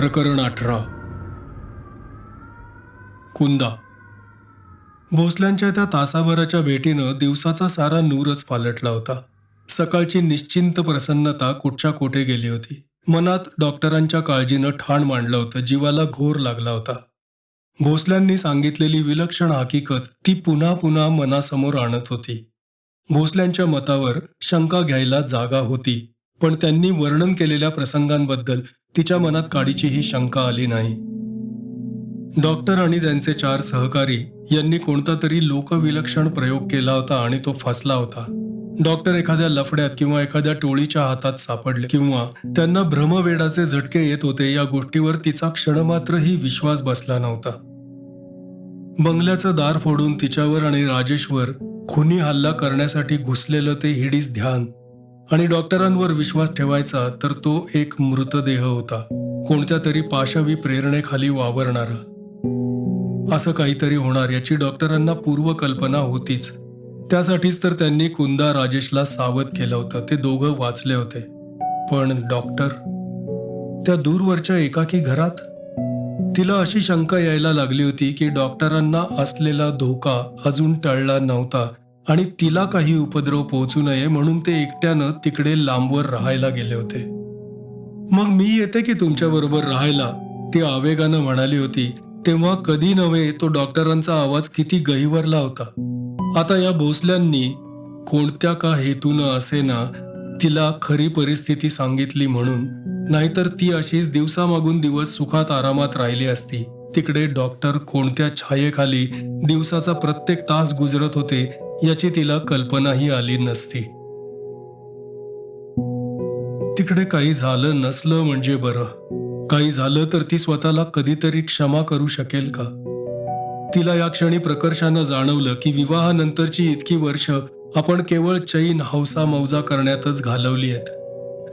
प्रकरण अठरा. कुंदा. भोसल्यांच्या त्या तासाभराच्या भेटीनं दिवसाचा सारा नूरच पालटला होता. सकाळची निश्चिंत प्रसन्नता कुठच्या कोठे गेली होती? मनात डॉक्टरांच्या काळजीनं ठाण मांडलं होतं जीवाला घोर लागला होता. भोसल्यांनी सांगितलेली विलक्षण हकीकत ती पुन्हा पुन्हा मनासमोर आणत होती. भोसल्यांच्या मतावर शंका घ्यायला जागा होती पण त्यांनी वर्णन केलेल्या प्रसंगांबद्दल तिच्या मनात काडीची ही शंका आली नाही. डॉक्टर आणि त्यांचे चार सहकारी यांनी कोणता तरी लोकविलक्षण प्रयोग केला होता आणि तो फसला होता. डॉक्टर एखाद्या लफड्यात किंवा एखाद्या टोळीच्या हातात सापडले किंवा त्यांना भ्रमवेडाचे झटके येत होते या गोष्टीवर तिचा क्षणमात्रही विश्वास बसला नव्हता. बंगल्याचं दार फोडून तिच्यावर आणि राजेशवर खुनी हल्ला करण्यासाठी घुसलेलं ते हिडीस ध्यान आणि डॉक्टरांवर विश्वास ठेवायचा तर तो एक मृतदेह होता. कोणत्या तरी पाशवी प्रेरणेखाली वावरणारा. असं काहीतरी होणार याची डॉक्टरांना पूर्वकल्पना होतीच. त्यासाठीच तर त्यांनी कुंदा राजेशला सावध केलं होतं. ते दोघं वाचले होते. पण डॉक्टर? त्या दूरवरच्या एकाकी घरात? तिला अशी शंका यायला लागली होती की डॉक्टरांना असलेला धोका अजून टळला नव्हता. आणि तिला काही उपद्रव पोहोचू नये म्हणून ते एकट्यानं तिकडे लांबवर राहायला गेले होते. मग मी येते की तुमच्या बरोबर राहायला? ती आवेगानं म्हणाली होती. तेव्हा कधी नव्हे तो डॉक्टरांचा आवाज किती गहिवरला होता. आता या भोसल्यांनी कोणत्या का हेतून असेना तिला खरी परिस्थिती सांगितली म्हणून नाहीतर ती अशीच दिवसामागून दिवस सुखात आरामात राहिली असती. तिकडे डॉक्टर कोणत्या छायेखाली दिवसाचा प्रत्येक तास गुजरत होते याची तिला कल्पनाही आली नसती. तिकडे काही झालं नसलं म्हणजे बरं. काही झालं तर ती स्वतःला कधीतरी क्षमा करू शकेल का? तिला या क्षणी प्रकर्षानं जाणवलं की विवाहानंतरची इतकी वर्ष आपण केवळ चैन हौसा मौजा करण्यातच घालवली आहेत.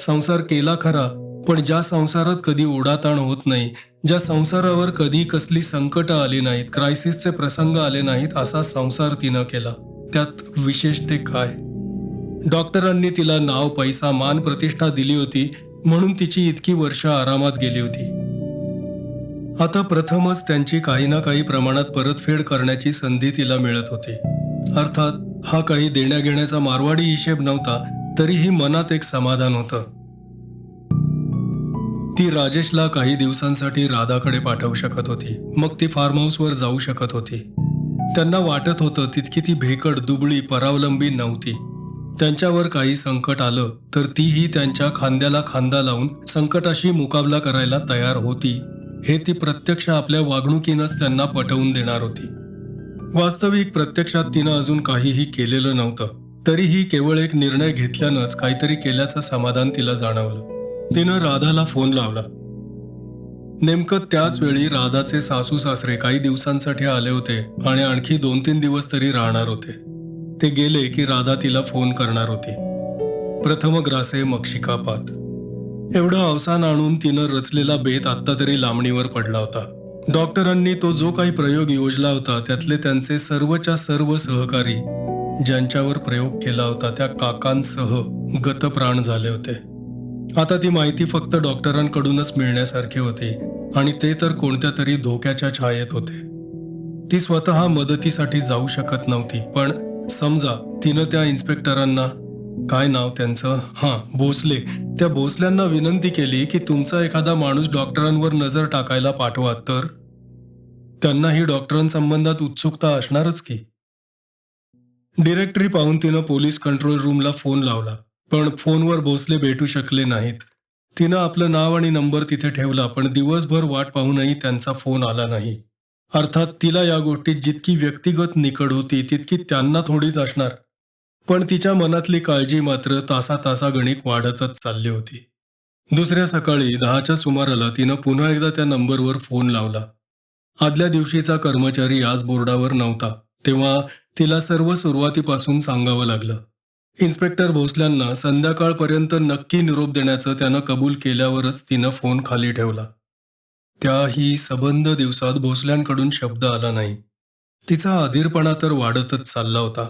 संसार केला खरा पण ज्या संसारात कधी ओढाताण होत नाही ज्या संसारावर कधी कसली संकट आली नाहीत क्रायसिसचे प्रसंग आले नाहीत असा संसार तिनं केला. त्यात विशेष ते काय? डॉक्टरांनी तिला नाव पैसा मान प्रतिष्ठा दिली होती म्हणून तिची इतकी वर्ष आरामात गेली होती. आता प्रथमच त्यांची काही ना काही प्रमाणात परतफेड करण्याची संधी तिला मिळत होती. अर्थात हा काही देण्याघेण्याचा मारवाडी हिशेब नव्हता तरीही मनात एक समाधान होतं. ती राजेशला काही दिवसांसाठी राधाकडे पाठवू शकत होती. मग ती फार्म हाऊसवर जाऊ शकत होती. त्यांना वाटत होतं तितकी ती भेकड दुबळी परावलंबी नव्हती. त्यांच्यावर काही संकट आलं तर तीही त्यांच्या खांद्याला खांदा लावून संकटाशी मुकाबला करायला तयार होती. हे ती प्रत्यक्ष आपल्या वागणुकीनंच त्यांना पटवून देणार होती. वास्तविक प्रत्यक्षात तिनं अजून काहीही केलेलं नव्हतं. तरीही केवळ एक निर्णय घेतल्यानंच काहीतरी केल्याचं समाधान तिला जाणवलं. तिनं राधाला फोन लावला. नेमकं त्याच वेळी राधाचे सासू सासरे काही दिवसांसाठी आले होते आणि आणखी दोन तीन दिवस तरी राहणार होते. ते गेले की राधा तिला फोन करणार होती. प्रथम ग्रासे मक्षिकापात एवढं अवसान आणून तिनं रचलेला बेत आत्ता तरी लांबणीवर पडला होता. डॉक्टरांनी तो जो काही प्रयोग योजला होता त्यातले त्यांचे सर्वच्या सर्व सहकारी ज्यांच्यावर प्रयोग केला होता त्या काकांसह गतप्राण झाले होते. आता ती माहिती फक्त डॉक्टरांकडूनच मिळण्यासारखी होती आणि ते तर कोणत्या तरी धोक्याच्या छायेत होते. ती स्वतः मदतीसाठी जाऊ शकत नव्हती पण समजा तिनं त्या इन्स्पेक्टरांना काय नाव त्यांचं? हां भोसले. त्या भोसल्यांना विनंती केली की तुमचा एखादा माणूस डॉक्टरांवर नजर टाकायला पाठवा तर? त्यांनाही डॉक्टरांसंबंधात उत्सुकता असणारच की? डिरेक्टरी पाहून तिनं पोलीस कंट्रोल रूमला फोन लावला. पण फोनवर भोसले भेटू शकले नाहीत. तिनं आपलं नाव आणि नंबर तिथे ठेवला पण दिवसभर वाट पाहूनही त्यांचा फोन आला नाही. अर्थात तिला या गोष्टीत जितकी व्यक्तिगत निकड होती तितकी त्यांना थोडीच असणार. पण तिच्या मनातली काळजी मात्र तासा तासा गणिक वाढतच चालली होती. दुसऱ्या सकाळी दहाच्या सुमाराला तिनं पुन्हा एकदा त्या नंबरवर फोन लावला. आदल्या दिवशीचा कर्मचारी आज बोर्डावर नव्हता तेव्हा तिला सर्व सुरुवातीपासून सांगावं लागलं. इन्स्पेक्टर भोसल्यांना संध्याकाळपर्यंत नक्की निरोप देण्याचं त्यानं कबूल केल्यावरच तिनं फोन खाली ठेवला. त्याही सबंध दिवसात भोसल्यांकडून शब्द आला नाही. तिचा अधीरपणा तर वाढतच चालला होता.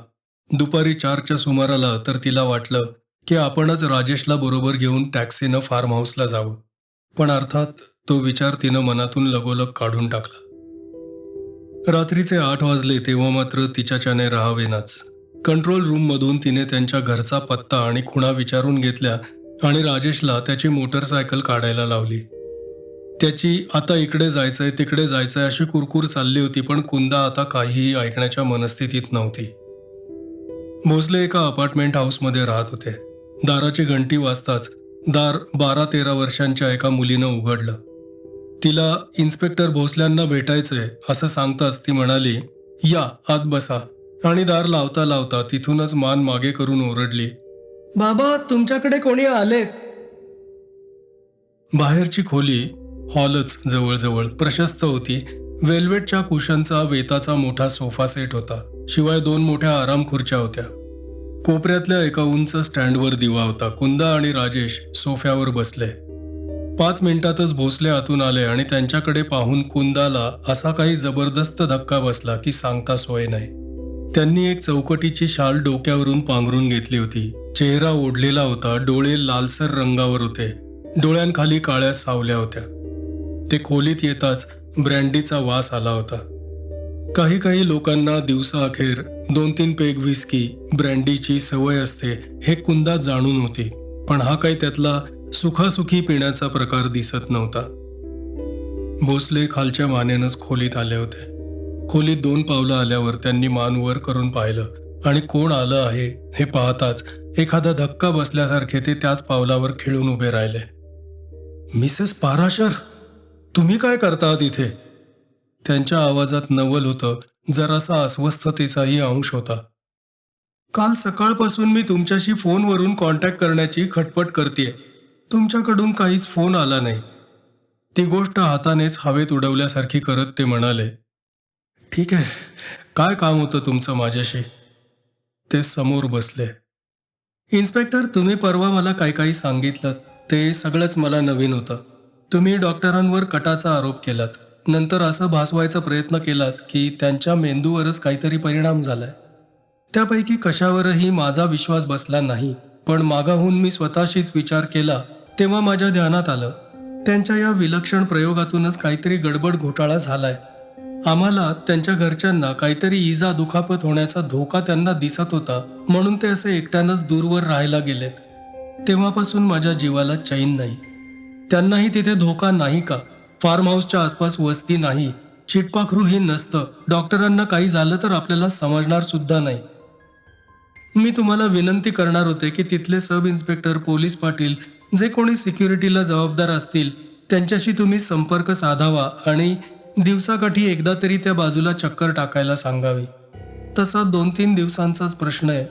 दुपारी चारच्या सुमाराला तर तिला वाटलं की आपणच राजेशला बरोबर घेऊन टॅक्सीनं फार्म हाऊसला जावं. पण अर्थात तो विचार तिनं मनातून लगोलग काढून टाकला. रात्रीचे आठ वाजले तेव्हा मात्र तिच्याच्याने राहावेनाच. कंट्रोल रूममधून तिने त्यांच्या घरचा पत्ता आणि खुणा विचारून घेतल्या आणि राजेशला त्याची मोटरसायकल काढायला लावली. त्याची आता इकडे जायचंय तिकडे जायचंय अशी कुरकुर चालली होती पण कुंदा आता काहीही ऐकण्याच्या मनस्थितीत नव्हती. भोसले एका अपार्टमेंट हाऊसमध्ये राहत होते. दाराची घंटी वाजताच दार बारा तेरा वर्षांच्या एका मुलीनं उघडलं. तिला इन्स्पेक्टर भोसल्यांना भेटायचंय असं सांगताच ती म्हणाली या आत बसा. आणि दार लावता लावता तिथूनच मान मागे करून ओरडली बाबा तुमच्याकडे कोणी आले बाहेरची खोली हॉलच जवळजवळ प्रशस्त होती. वेल्वेटच्या कुशनचा वेताचा मोठा सोफा सेट होता. शिवाय दोन मोठ्या आराम खुर्च्या होत्या. कोपऱ्यातल्या एका उंच स्टँडवर दिवा होता. कुंदा आणि राजेश सोफ्यावर बसले. पाच मिनिटातच भोसले आतून आले आणि त्यांच्याकडे पाहून कुंदाला असा काही जबरदस्त धक्का बसला की सांगता सोय नाही. त्यांनी एक चौकटीची शाल डोक्यावरून पांघरून घेतली होती. चेहरा ओढलेला होता डोळे लालसर रंगावर होते. डोळ्यांखाली काळ्या सावल्या होत्या. ते खोलीत येताच ब्रँडीचा वास आला होता. काही काही लोकांना दिवसाअखेर दोन तीन पेग व्हिस्की ब्रँडीची सवय असते हे कुंदा जाणून होती. पण हा काही त्यातला सुखासुखी पिण्याचा प्रकार दिसत नव्हता. भोसले खालच्या मानेनच खोलीत आले होते. खोलीत दोन पावलं आल्यावर त्यांनी मान वर करून पाहिलं. आणि कोण आलं आहे हे पाहताच एखादा धक्का बसल्यासारखे ते त्याच पावलावर खिळून उभे राहिले. मिसेस पाराशर तुम्ही काय करता इथे? त्यांच्या आवाजात नवल होतं जरासा अस्वस्थतेचाही अंश होता. काल सकाळपासून मी तुमच्याशी फोनवरून कॉन्टॅक्ट करण्याची खटपट करते तुमच्याकडून काहीच फोन आला नाही. ती गोष्ट हातानेच हवेत उडवल्यासारखी करत ते म्हणाले. ठीक आहे. काय काम होतं तुमचं माझ्याशी? ते समोर बसले. इन्स्पेक्टर तुम्ही परवा मला काही काही सांगितलं ते सगळंच मला नवीन होतं. तुम्ही डॉक्टरांवर कटाचा आरोप केलात. नंतर असं भासवायचा प्रयत्न केलात की त्यांच्या मेंदूवरच काहीतरी परिणाम झालाय. त्यापैकी कशावरही माझा विश्वास बसला नाही पण मागाहून मी स्वतःशीच विचार केला तेव्हा माझ्या ध्यानात आलं. त्यांच्या या विलक्षण प्रयोगातूनच काहीतरी गडबड घोटाळा झालाय. आम्हाला त्यांच्या घरच्यांना काहीतरी इजा दुखापत होण्याचा धोका त्यांना दिसत होता म्हणून ते असे एकट्यानंच दूरवर राहायला गेलेत. तेव्हापासून माझ्या जीवाला चैन नाही. त्यांनाही तिथे धोका नाही का? फार्म हाऊसच्या आसपास वस्ती नाही. चिटपाखरूही नसतं. डॉक्टरांना काही झालं तर आपल्याला समजणार सुद्धा नाही. मी तुम्हाला विनंती करणार होते की तिथले सब इन्स्पेक्टर पोलीस पाटील जे कोणी सिक्युरिटीला जबाबदार असतील त्यांच्याशी तुम्ही संपर्क साधावा आणि दिवसाकाठी एकदा तरी त्या बाजूला चक्कर टाकायला सांगावी. तसा दोन तीन दिवसांचाच प्रश्न आहे.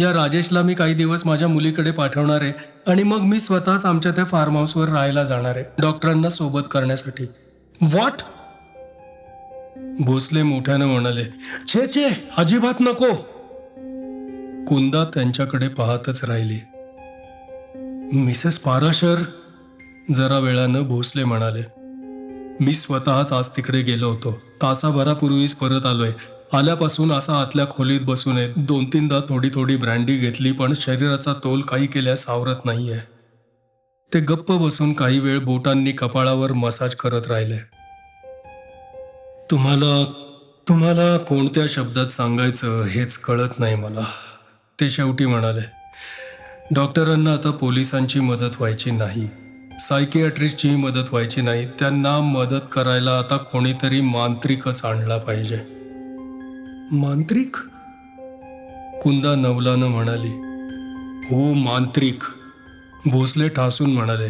या राजेशला मी काही दिवस माझ्या मुलीकडे पाठवणार आहे आणि मग मी स्वतःच आमच्या त्या फार्म हाऊसवर राहायला जाणार आहे डॉक्टरांना सोबत करण्यासाठी. व्हॉट भोसले मोठ्यानं म्हणाले छे छे अजिबात नको. कुंदा त्यांच्याकडे पाहतच राहिली. मिसेस पाराशर जरा वेळानं भोसले म्हणाले मी स्वतःच आज तिकडे गेलो होतो. तासाभरापूर्वीच परत आलोय. आल्यापासून असा आतल्या खोलीत बसून आहे. दोन तीनदा थोडी थोडी ब्रँडी घेतली पण शरीराचा तोल काही केल्यास आवरत नाहीये. ते गप्प बसून काही वेळ बोटांनी कपाळावर मसाज करत राहिले. तुम्हाला तुम्हाला कोणत्या शब्दात सांगायचं हेच कळत नाही मला. ते शेवटी म्हणाले डॉक्टरांना आता पोलिसांची मदत व्हायची नाही. सायकियाट्रिस्टची मदत व्हायची नाही. त्यांना मदत करायला आता कोणीतरी मांत्रिकच आणला पाहिजे. मांत्रिक? कुंदा नवलानं म्हणाली हो मांत्रिक भोसले ठासून म्हणाले.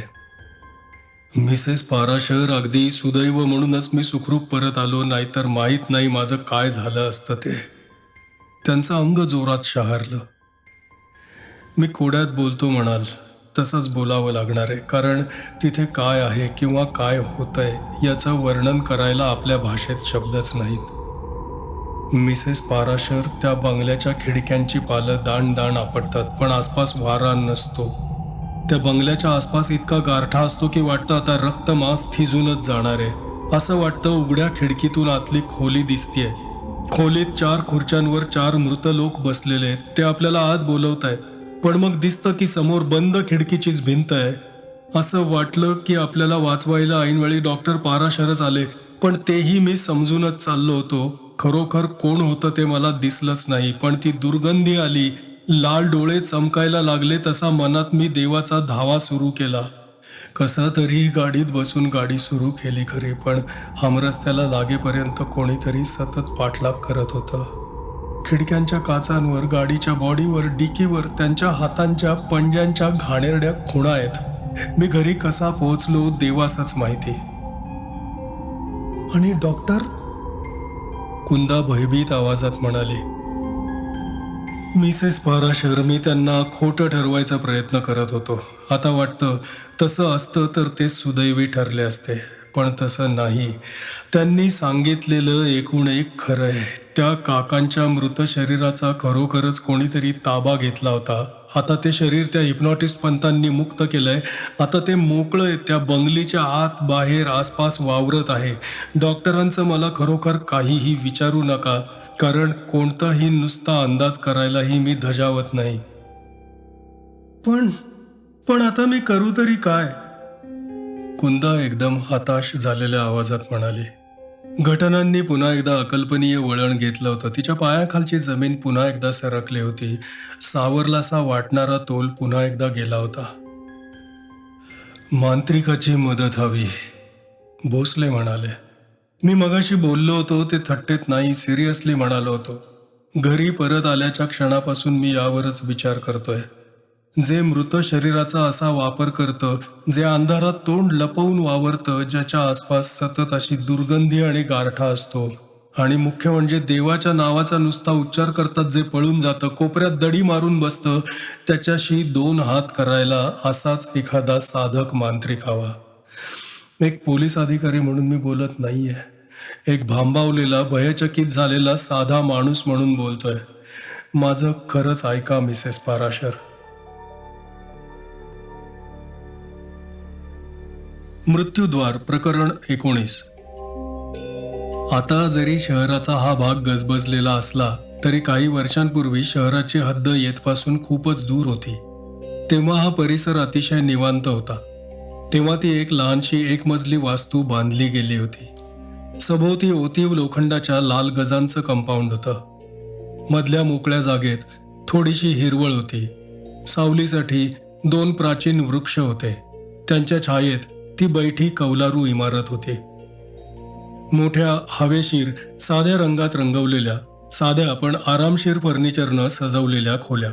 मिसेस पाराशर अगदी सुदैव म्हणूनच मी सुखरूप परत आलो नाहीतर माहीत नाही माझं काय झालं असतं ते. त्यांचं अंग जोरात शहारलं. मी कोड्यात बोलतो म्हणाल. तसंच बोलावं लागणार आहे. कारण तिथे काय आहे किंवा काय होतंय याचं वर्णन करायला आपल्या भाषेत शब्दच नाहीत. मिसेस पाराशर त्या बंगल्याच्या खिडक्यांची पालं दाण दाण आपटतात पण आसपास वारा नसतो. त्या बंगल्याच्या आसपास इतका गारठा असतो की वाटतं आता रक्तमास थिजूनच जाणार आहे. असं वाटतं उघड्या खिडकीतून आतली खोली दिसतीये. खोलीत चार खुर्च्यांवर चार मृत लोक बसलेले आहेत. ते आपल्याला आत बोलवत आहेत पण मग दिसतं की समोर बंद खिडकीचीच भिंत आहे. असं वाटलं की आपल्याला वाचवायला ऐनवेळी डॉक्टर पाराशरच आले पण तेही मी समजूनच चाललो होतो. खरोखर कोण होतं ते मला दिसलंच नाही पण ती दुर्गंधी आली. लाल डोळे चमकायला लागले तसा मनात मी देवाचा धावा सुरू केला. कसा तरी गाडीत बसून गाडी सुरू केली खरी पण हमरस्त्याला लागेपर्यंत कोणीतरी सतत पाठलाग करत होतं. खिडक्यांच्या काचांवर गाडीच्या बॉडीवर डिकीवर त्यांच्या हातांच्या पंज्यांच्या घाणेरड्या खुणा आहेत. मी घरी कसा पोहोचलो देवासच माहिती. आणि डॉक्टर? कुंदा भयभीत आवाजात म्हणाली मिसेस पाराशर मी त्यांना खोटं ठरवायचा प्रयत्न करत होतो. आता वाटतं तसं असतं तर ते सुदैवी ठरले असते. पण तसं नाही. त्यांनी सांगितलेलं एकूण एक खरं आहे. त्या काकांच्या मृत शरीराचा खरोखरच कोणीतरी ताबा घेतला होता. आता ते शरीर त्या हिप्नॉटिस्ट पंतांनी मुक्त केलंय. आता ते मोकळं आहे त्या बंगलीच्या आत बाहेर आसपास वावरत आहे. डॉक्टरांचं मला खरोखर काहीही विचारू नका. कारण कोणताही नुसता अंदाज करायलाही मी धजावत नाही. पण पण आता मी करू तरी काय? कुंदा एकदम हताश झालेल्या आवाजात म्हणाली घटनांनी पुन्हा एकदा अकल्पनीय वळण घेतलं होतं. तिच्या पायाखालची जमीन पुन्हा एकदा सरकली होती. सावरलासा वाटणारा तोल पुन्हा एकदा गेला होता. मांत्रिकाची मदत हवी. भोसले म्हणाले मी मगाशी बोललो होतो ते थट्टेत नाही सिरियसली म्हणालो होतो. घरी परत आल्याच्या क्षणापासून मी यावरच विचार करतोय. जे मृत शरीराचा असा वापर करतं जे अंधारात तोंड लपवून वावरतं ज्याच्या आसपास सतत अशी दुर्गंधी आणि गारठा असतो. आणि मुख्य म्हणजे देवाच्या नावाचा नुसता उच्चार करतात जे पळून जातं कोपऱ्यात दडी मारून बसतं त्याच्याशी दोन हात करायला असाच एखादा साधक मांत्रिक हवा. एक पोलीस अधिकारी म्हणून मी बोलत नाही आहे एक भांबावलेला भयचकित झालेला साधा माणूस म्हणून बोलतोय. माझं खरंच ऐका मिसेस पाराशर. मृत्यूद्वार प्रकरण एकोणीस. आता जरी शहराचा हा भाग गजबजलेला असला तरी काही वर्षांपूर्वी शहराची हद्द येथपासून खूपच दूर होती. तेव्हा हा परिसर अतिशय निवांत होता. तेव्हा ती एक लहानशी एक मजली वास्तू बांधली गेली होती. सभोवती ओतीव लोखंडाच्या लाल गजांचं कंपाऊंड होतं. मधल्या मोकळ्या जागेत थोडीशी हिरवळ होती. सावलीसाठी दोन प्राचीन वृक्ष होते. त्यांच्या छायेत ती बैठी कौलारू इमारत होती. मोठ्या हवेशीर साध्या रंगात रंगवलेल्या साध्या पण आरामशीर फर्निचरनं सजवलेल्या खोल्या.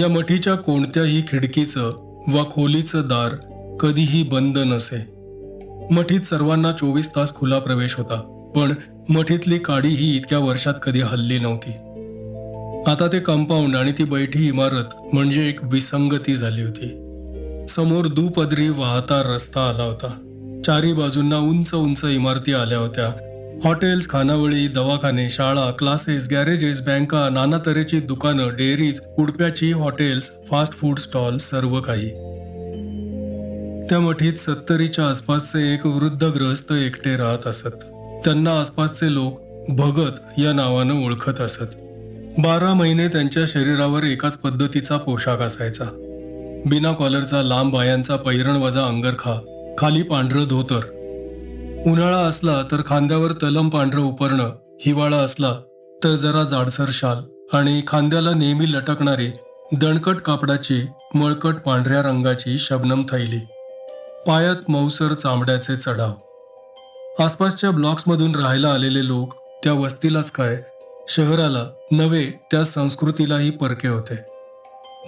या मठीच्या कोणत्याही खिडकीचं वा खोलीचं दार कधीही बंद नसे. मठीत सर्वांना चोवीस तास खुला प्रवेश होता पण मठीतली काडी ही इतक्या वर्षात कधी हल्ली नव्हती. आता ते कंपाऊंड आणि ती बैठी इमारत म्हणजे एक विसंगती झाली होती. समोर दुपदरी वाहता रस्ता आला होता. चारी बाजूंना उंच उंच इमारती आल्या होत्या. हॉटेल्स खानावळी दवाखाने शाळा क्लासेस गॅरेजेस बँका नाना तऱ्हेची दुकानं डेअरीज उडप्याची हॉटेल्स फास्ट फूड स्टॉल सर्व काही. त्या मठीत सत्तरीच्या आसपासचे एक वृद्ध ग्रहस्थ एकटे राहत असत. त्यांना आसपासचे लोक भगत या नावानं ओळखत असत. बारा महिने त्यांच्या शरीरावर एकाच पद्धतीचा पोशाख असायचा. बिना कॉलरचा लांब बायांचा पैरणवजा अंगरखा खाली पांढरं धोतर. उन्हाळा असला तर खांद्यावर तलम पांढरं उपरणं हिवाळा असला तर जरा जाडसर शाल आणि खांद्याला नेहमी लटकणारी दणकट कापडाची मळकट पांढऱ्या रंगाची शबनम थैली. पायात मौसर चामड्याचे चढाव. आसपासच्या ब्लॉक्समधून राहायला आलेले लोक त्या वस्तीलाच काय शहराला नवे त्या संस्कृतीलाही परके होते.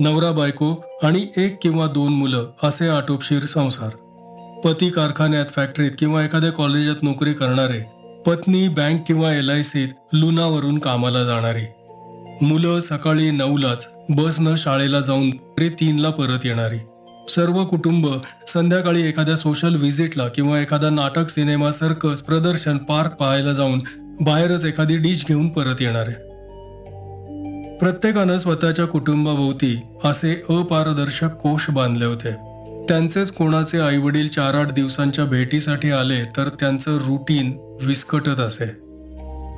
नवरा बायको आणि एक किंवा दोन मुलं असे आटोपशीर संसार. पती कारखान्यात फॅक्टरीत किंवा एखाद्या कॉलेजात नोकरी करणारे पत्नी बँक किंवा एल आय सीत लुनावरून कामाला जाणारी. मुलं सकाळी नऊलाच बसनं शाळेला जाऊन तरी तीनला परत येणारी. सर्व कुटुंब संध्याकाळी एखाद्या सोशल व्हिजिटला किंवा एखादा नाटक सिनेमा सर्कस प्रदर्शन पार्क पाहायला जाऊन बाहेरच एखादी डिश घेऊन परत येणारे. प्रत्येकानं स्वतःच्या कुटुंबाभोवती असे अपारदर्शक कोश बांधले होते. त्यांचेच कोणाचे आईवडील चार आठ दिवसांच्या भेटीसाठी आले तर त्यांचं रुटीन विस्कटत असे.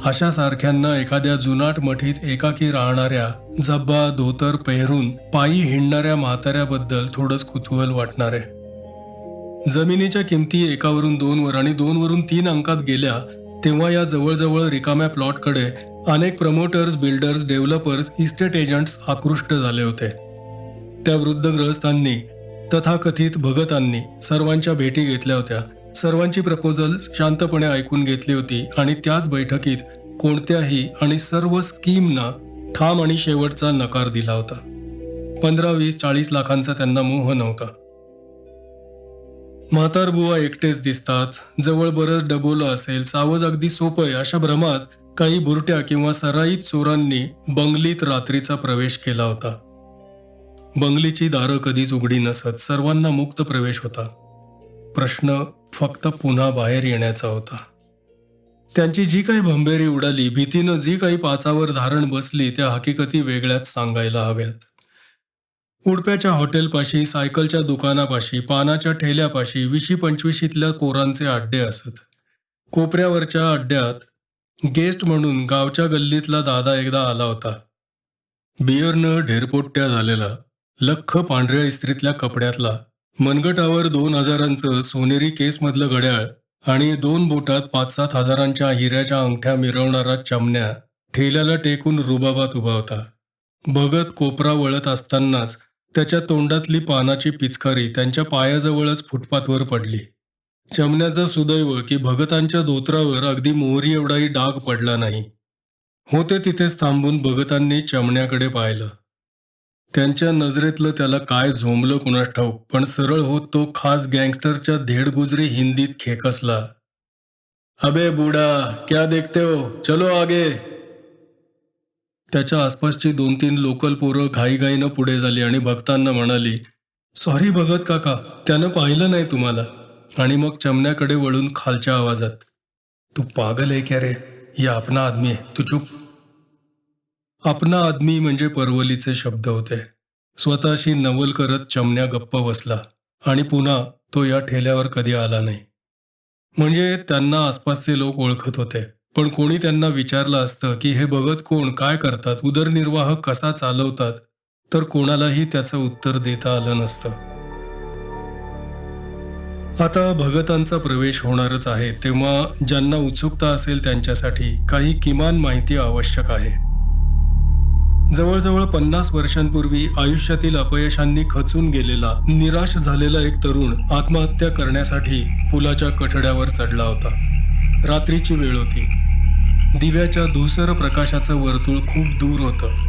अशा सारख्यांना एखाद्या जुनाट मठीत एकाकी राहणाऱ्या जब्बा धोतर पेहरून पायी हिंडणाऱ्या म्हाताऱ्याबद्दल थोडंच कुतूहल वाटणार. आहे जमिनीच्या किमती एकावरून दोनवर आणि दोनवरून तीन अंकात गेल्या तेव्हा या जवळजवळ रिकाम्या प्लॉटकडे अनेक promoters builders developers estate agents आकृष्ट झाले होते. त्या वृद्ध ग्रहस्थांनी तथाकथित भगतांनी सर्वांच्या भेटी घेतल्या होत्या. सर्वांची प्रपोजल शांतपणे ऐकून घेतली होती आणि त्याच बैठकीत कोणत्याही आणि सर्व स्कीमना ठाम आणि शेवटचा नकार दिला होता. पंधरा वीस चाळीस लाखांचा त्यांना मोह नव्हता. म्हातार बुवा एकटेच दिसतात. जवळ बरंच डबोलं असेल सावज अगदी सोपं आहे अशा भ्रमात काही बुरट्या किंवा सराईत चोरांनी बंगलीत रात्रीचा प्रवेश केला होता. बंगलीची दारं कधीच उघडी नसत सर्वांना मुक्त प्रवेश होता. प्रश्न फक्त पुन्हा बाहेर येण्याचा होता. त्यांची जी काही भंबेरी उडाली भीतीनं जी काही पाचावर धारण बसली त्या हकीकती वेगळ्याच सांगायला हव्यात. उडप्याच्या हॉटेलपाशी सायकलच्या दुकानापाशी पानाच्या ठेल्यापाशी विशी पंचवीशीतल्या पोरांचे अड्डे असत. कोपऱ्यावरच्या अड्ड्यात गेस्ट म्हणून गावच्या गल्लीतला दादा एकदा आला होता. बियरनं ढेरपोट्ट्या झालेला लख पांढऱ्या इस्त्रीतल्या कपड्यातला मनगटावर दोन हजारांचं सोनेरी केसमधलं घड्याळ आणि दोन बोटात पाच सात हजारांच्या हिऱ्याच्या अंगठ्या मिरवणारा चमण्या ठेल्याला टेकून रुबाबात उभा होता. भगत कोपरा वळत असतानाच त्याच्या तोंडातली पानाची पिचकारी त्यांच्या पायाजवळच फुटपाथवर पडली. शमण्याचं सुदैव की भगतांच्या धोत्रावर अगदी मोहरी एवढाही डाग पडला नाही. होते तिथेच थांबून भगतांनी चमण्याकडे पाहिलं. त्यांच्या नजरेतलं त्याला काय झोंबलं कुणास ठाऊक पण सरळ होत तो खास गँगस्टरच्या धेडगुजरी हिंदीत खेकसला. अबे बुडा क्या देखते हो? चलो आगे. त्याच्या आसपासची दोन तीन लोकल पोरं घाईघाईनं पुढे झाली आणि भक्तांना म्हणाली सॉरी भगत काका त्यानं पाहिलं नाही तुम्हाला. आणि मग चमण्याकडे वळून खालच्या आवाजात तू पागल आहे क्या रे? या आपना आदमी आहे. तू चुप. आपना आदमी म्हणजे परवलीचे शब्द होते. स्वतःशी नवल करत चमण्या गप्प बसला आणि पुन्हा तो या ठेल्यावर कधी आला नाही. म्हणजे त्यांना आसपासचे लोक ओळखत होते पण कोणी त्यांना विचारलं असतं की हे बघत कोण? काय करतात? उदरनिर्वाह कसा चालवतात? तर कोणालाही त्याचं उत्तर देता आलं नसतं. आता भगतांचा प्रवेश होणारच आहे तेव्हा ज्यांना उत्सुकता असेल त्यांच्यासाठी काही किमान माहिती आवश्यक आहे. जवळजवळ पन्नास वर्षांपूर्वी आयुष्यातील अपयशांनी खचून गेलेला निराश झालेला एक तरुण आत्महत्या करण्यासाठी पुलाच्या कठड्यावर चढला होता. रात्रीची वेळ होती. दिव्याच्या धुसर प्रकाशाचं वर्तुळ खूप दूर होतं.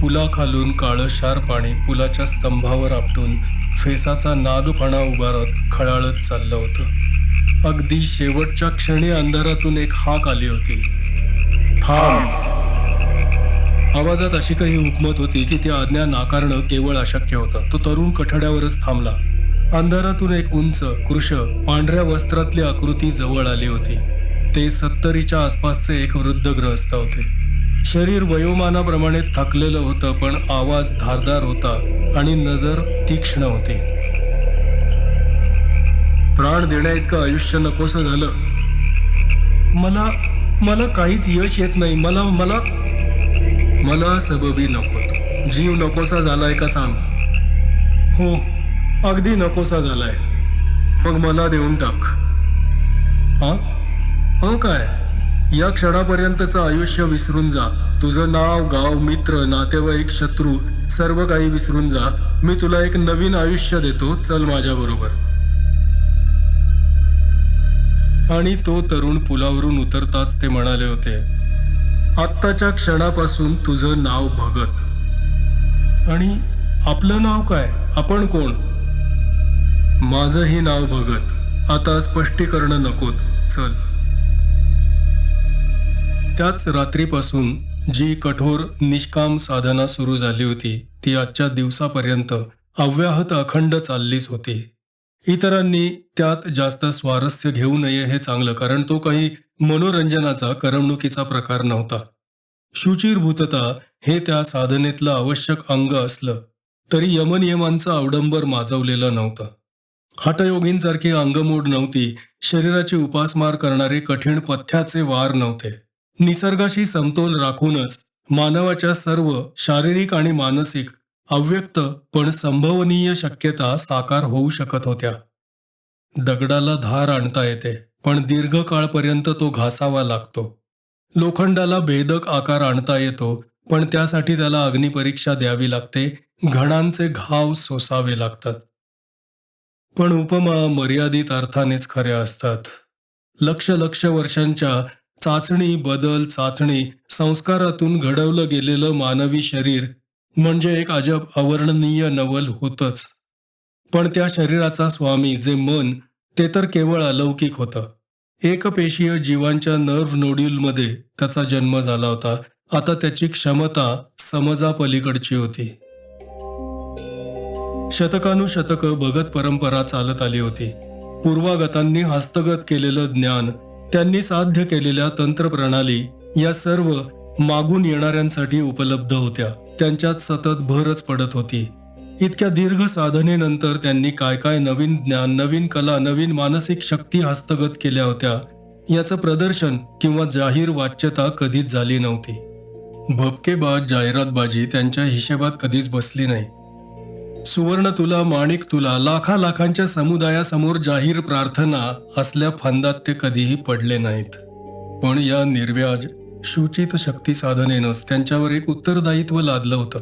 पुलाखालून काळं शार पाणी पुलाच्या स्तंभावर आपटून फेसाचा नागफणा उभारत खळाळत चाललं होतं. अगदी शेवटच्या क्षणी अंधारातून एक हाक आली होती. थांब. आवाजात अशी काही हुकमत होती की ती आज्ञा नाकारणं केवळ अशक्य होतं. तो तरुण कठड्यावरच थांबला. अंधारातून एक उंच कृश पांढऱ्या वस्त्रातली आकृती जवळ आली होती. ते सत्तरीच्या आसपासचे एक वृद्ध ग्रहस्थ होते. शरीर वयोमानाप्रमाणे थकलेलं होतं पण आवाज धारदार होता आणि नजर तीक्ष्ण होती. प्राण देण्या इतकं आयुष्य नकोसं झालं. मला मला काहीच यश येत नाही. मला मला मला सबबी नको जीव नकोसा झालाय का सांग. हो अगदी नकोसा झालाय. मग मला देऊन टाक. हा हो काय? या क्षणापर्यंतचं आयुष्य विसरून जा. तुझं नाव गाव मित्र नातेवाईक शत्रू सर्व काही विसरून जा. मी तुला एक नवीन आयुष्य देतो. चल माझ्या बरोबर. आणि तो तरुण पुलावरून उतरताच ते म्हणाले होते आत्ताच्या क्षणापासून तुझं नाव भगत. आणि आपलं नाव काय? आपण कोण? माझंही नाव भगत. आता स्पष्टीकरण नकोत. चल. त्याच रात्रीपासून जी कठोर निष्काम साधना सुरू झाली होती ती आजच्या दिवसापर्यंत अव्याहत अखंड चाललीच होती. इतरांनी त्यात जास्त स्वारस्य घेऊ नये हे चांगलं कारण तो काही मनोरंजनाचा करमणुकीचा प्रकार नव्हता. शुचिरभूतता हे त्या साधनेतलं आवश्यक अंग असलं तरी यमनियमांचं अवडंबर माजवलेलं नव्हतं. हटयोगींसारखी अंगमोड नव्हती शरीराची उपासमार करणारे कठीण पथ्याचे वार नव्हते. निसर्गाशी समतोल राखूनच मानवाच्या सर्व शारीरिक आणि मानसिक अव्यक्त पण संभवनीय शक्यता साकार होऊ शकत होत्या. दगडाला धार आणता येते पण दीर्घकाळपर्यंत तो घासावा लागतो. लोखंडाला भेदक आकार आणता येतो पण त्यासाठी त्याला अग्निपरीक्षा द्यावी लागते घणांचे घाव सोसावे लागतात. पण उपमा मर्यादित अर्थानेच खऱ्या असतात. लक्ष लक्ष वर्षांच्या चाचणी बदल चाचणी संस्कारातून घडवलं गेलेलं मानवी शरीर म्हणजे एक अजब अवर्णनीय नवल होतच. पण त्या शरीराचा स्वामी जे मन ते तर केवळ अलौकिक होतं. एकपेशीय जीवांच्या नर्व्ह नोड्यूलमध्ये त्याचा जन्म झाला होता. आता त्याची क्षमता समजापलीकडची होती. शतकानुशतकं भगत परंपरा चालत आली होती. पूर्वागतांनी हस्तगत केलेलं ज्ञान त्यांनी साध्य केलेल्या तंत्रप्रणाली या सर्व मागून येणाऱ्यांसाठी उपलब्ध होत्या. त्यांच्यात सतत भरच पडत होती. इतक्या दीर्घ साधनेनंतर त्यांनी काय काय नवीन ज्ञान नवीन कला नवीन मानसिक शक्ती हस्तगत केल्या होत्या याचं प्रदर्शन किंवा जाहीर वाच्यता कधीच झाली नव्हती. भपकेबाज जाहिरातबाजी त्यांच्या हिशेबात कधीच बसली नाही. सुवर्ण तुला माणिक तुला लाखा लाखांच्या समुदायासमोर जाहीर प्रार्थना असल्या फंदात ते कधीही पडले नाहीत. पण या निर्व्याज सूचित शक्ती साधनेनंच त्यांच्यावर एक उत्तरदायित्व लादलं होतं.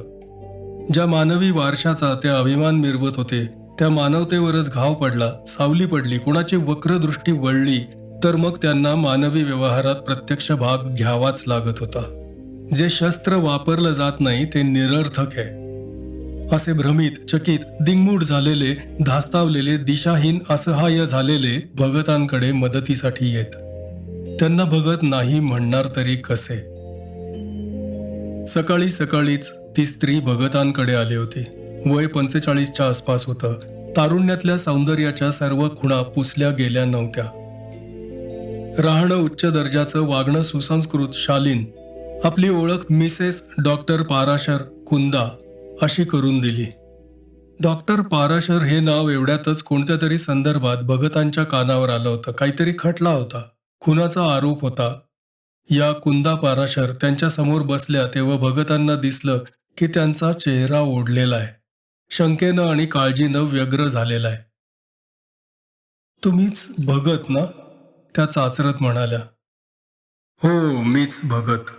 ज्या मानवी वारशाचा ते अभिमान मिरवत होते त्या मानवतेवरच घाव पडला सावली पडली कोणाची वक्रदृष्टी वळली तर मग त्यांना मानवी व्यवहारात प्रत्यक्ष भाग घ्यावाच लागत होता. जे शस्त्र वापरलं जात नाही ते निरर्थक आहे. असे भ्रमित चकित दिंगमूड झालेले धास्तावलेले दिशाहीन असहाय्य झालेले भगतांकडे मदतीसाठी येत. त्यांना भगत नाही म्हणणार तरी कसे? सकाळी सकाळीच ती स्त्री भगतांकडे आली होती. वय पंचेचाळीसच्या आसपास होतं. तारुण्यातल्या सौंदर्याच्या सर्व खुणा पुसल्या गेल्या नव्हत्या. राहणं उच्च दर्जाचं वागणं सुसंस्कृत शालीन. आपली ओळख मिसेस डॉक्टर पाराशर कुंदा अशी करून दिली. डॉक्टर पाराशर हे नाव एवढ्यातच कोणत्या तरी संदर्भात भगतांच्या कानावर आलं होतं. काहीतरी खटला होता. खुनाचा आरोप होता. या कुंदा पाराशर त्यांच्यासमोर बसल्या तेव्हा भगतांना दिसलं की त्यांचा चेहरा ओढलेला आहे. शंकेनं आणि काळजीनं व्यग्र झालेला आहे. तुम्हीच भगत ना? त्या चाचरत म्हणाल्या. हो मीच भगत.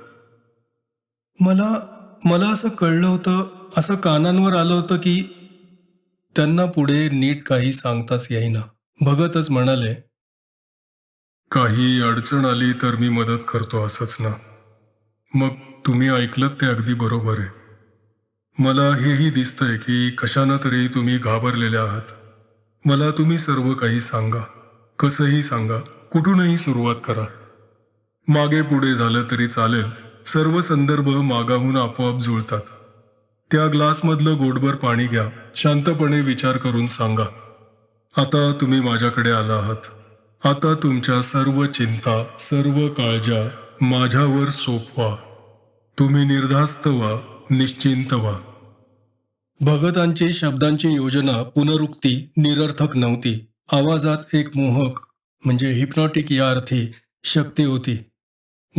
मला मला असं कळलं होतं असं कानांवर आलं होतं की त्यांना पुढे नीट काही सांगताच येईना. भगतच म्हणाले काही अडचण आली तर मी मदत करतो असंच ना. मग तुम्ही ऐकलं ते अगदी बरोबर आहे. मला हेही दिसतंय की कशानं तरी तुम्ही घाबरलेले आहात. मला तुम्ही सर्व काही सांगा. कसंही सांगा. कुठूनही सुरुवात करा. मागे पुढे झालं तरी चालेल. सर्व संदर्भ मागाहून आपोआप जुळतात. त्या ग्लासमधलं गोडभर पाणी घ्या. शांतपणे विचार करून सांगा. आता तुम्ही माझ्याकडे आला आहात. आता तुमच्या सर्व चिंता सर्व काळजा माझ्यावर सोपवा. तुम्ही निर्धास्त व्हा निश्चिंत व्हा. भगतांची शब्दांची योजना पुनरुक्ती निरर्थक नव्हती. आवाजात एक मोहक म्हणजे हिप्नॉटिक या अर्थी शक्ती होती.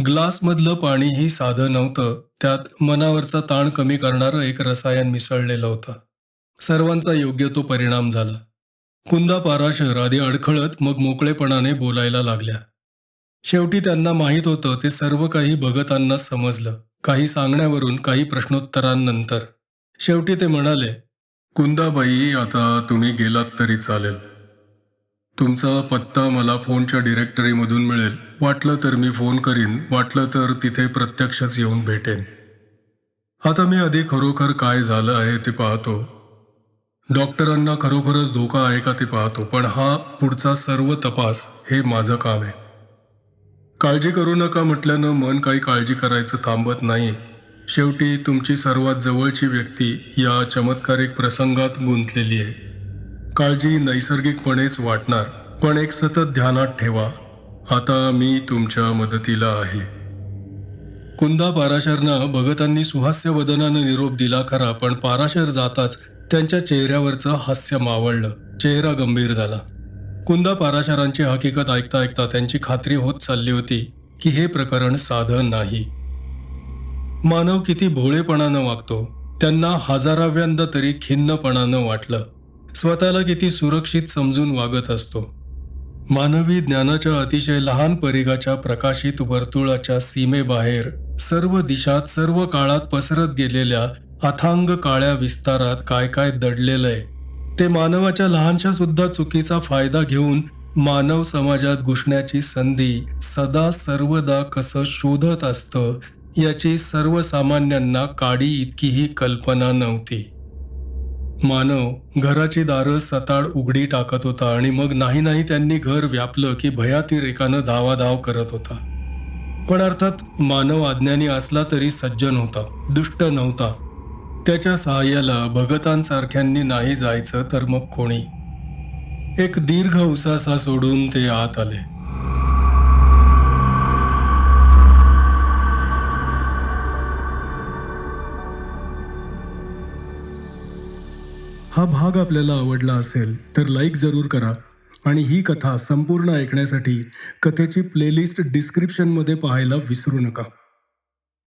ग्लासमधलं पाणी ही साधं नव्हतं. त्यात मनावरचा ताण कमी करणारं एक रसायन मिसळलेलं होतं. सर्वांचा योग्य तो परिणाम झाला. कुंदा पाराशर आधी अडखळत मग मोकळेपणाने बोलायला लागल्या. शेवटी त्यांना माहीत होतं ते सर्व काही भगतांना समजलं. काही सांगण्यावरून काही प्रश्नोत्तरांनंतर. शेवटी ते म्हणाले कुंदाबाई आता तुम्ही गेलात तरी चालेल. तुमचा पत्ता मला फोनच्या डिरेक्टरीमधून मिळेल. वाटलं तर मी फोन करीन वाटलं तर तिथे प्रत्यक्षच येऊन भेटेन. आता मी आधी खरोखर काय झालं आहे ते पाहतो. डॉक्टरांना खरोखरच धोका आहे का ते पाहतो पण हा पुढचा सर्व तपास हे माझं काम आहे. काळजी करू नका म्हटल्यानं मन काही काळजी करायचं थांबत नाही. शेवटी तुमची सर्वात जवळची व्यक्ती या चमत्कारिक प्रसंगात गुंतलेली आहे. काळजी नैसर्गिकपणेच वाटणार पण एक सतत ध्यानात ठेवा. आता मी तुमच्या मदतीला आहे. कुंदा पाराशरनं भगतांनी सुहास्य वदनानं निरोप दिला खरा पण पाराशर जाताच त्यांच्या चेहऱ्यावरचं हास्य मावळलं. चेहरा गंभीर झाला. कुंदा पाराशरांची हकीकत ऐकता ऐकता त्यांची खात्री होत चालली होती की हे प्रकरण साधं नाही. मानव किती भोळेपणानं वागतो त्यांना हजाराव्यांदा तरी खिन्नपणानं वाटलं. स्वतःला किती सुरक्षित समजून वागत असतो. मानवी ज्ञानाच्या अतिशय लहान परिघाच्या प्रकाशित वर्तुळाच्या सीमेबाहेर सर्व दिशात सर्व काळात पसरत गेलेल्या अथांग काळ्या विस्तारात काय काय दडलेलं आहे ते मानवाच्या लहानशा सुद्धा चुकीचा फायदा घेऊन मानव समाजात घुसण्याची संधी सदा सर्वदा कसं शोधत असतं याची सर्वसामान्यांना काडी इतकीही कल्पना नव्हती. मानव घराची दारं सताड उघडी टाकत होता आणि मग नाही नाही त्यांनी घर व्यापलं की भयातिरेकानं धावाधाव करत होता. पण अर्थात मानव आज्ञानी असला तरी सज्जन होता दुष्ट नव्हता. त्याच्या सहाय्याला भगतांसारख्यांनी नाही जायचं तर मग कोणी? एक दीर्घ उसासा सोडून ते आत आले. हा भाग आपल्याला आवडला असेल तर लाईक जरूर करा. आणि ही कथा संपूर्ण ऐकण्यासाठी कथेची प्लेलिस्ट डिस्क्रिप्शनमध्ये पाहायला विसरू नका.